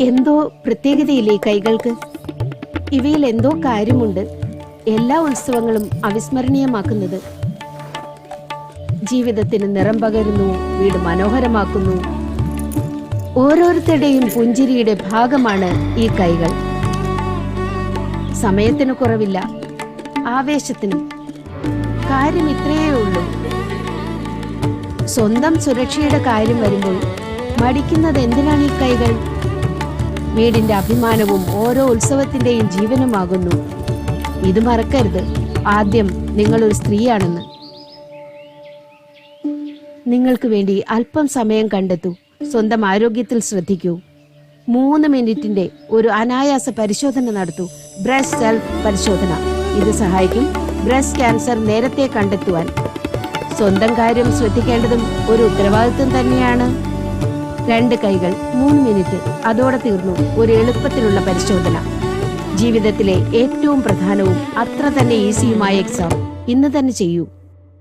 എന്തോ പ്രത്യേകതയില്ലേ കൈകൾക്ക്? ഇവയിൽ എന്തോ കാര്യമുണ്ട്. എല്ലാ ഉത്സവങ്ങളും അവിസ്മരണീയമാക്കുന്നത്. ജീവിതത്തിന് നിറം പകരുന്നു വീട് മനോഹരമാക്കുന്നു. ഓരോരുത്തരുടെയും പുഞ്ചിരിയുടെ ഭാഗമാണ് ഈ കൈകൾ. സമയത്തിന് കുറവില്ല ആവേശത്തിനും. കാര്യം ഇത്രയേ ഉള്ളൂ. സ്വന്തം സുരക്ഷയുടെ കാര്യം വരുമ്പോൾ മടിക്കുന്നത് എന്തിനാണ് ഈ കൈകൾ? വീടിന്റെ അഭിമാനവും ഓരോ ഉത്സവത്തിന്റെയും ജീവനുമാകുന്നു. ഇത് മറക്കരുത്. ആദ്യം നിങ്ങളൊരു സ്ത്രീയാണെന്ന്. നിങ്ങൾക്ക് വേണ്ടി അല്പം സമയം കണ്ടെത്തൂ. സ്വന്തം ആരോഗ്യത്തിൽ ശ്രദ്ധിക്കൂ. മൂന്ന് മിനിറ്റിന്റെ ഒരു അനായാസ പരിശോധന നടത്തൂ. ബ്രസ്റ്റ് സെൽഫ് പരിശോധന. ഇത് സഹായിക്കും ബ്രസ്റ്റ് ക്യാൻസർ നേരത്തെ കണ്ടെത്തുവാൻ. സ്വന്തം കാര്യം ശ്രദ്ധിക്കേണ്ടതും ഒരു ഉത്തരവാദിത്വം തന്നെയാണ്. രണ്ട് കൈകൾ മൂന്ന് മിനിറ്റ് അതോടെ തീർന്നു ഒരു എളുപ്പത്തിലുള്ള പരിശോധന. ജീവിതത്തിലെ ഏറ്റവും പ്രധാനവും അത്ര തന്നെ ഈസിയുമായ എക്സാം ഇന്ന് തന്നെ ചെയ്യൂ.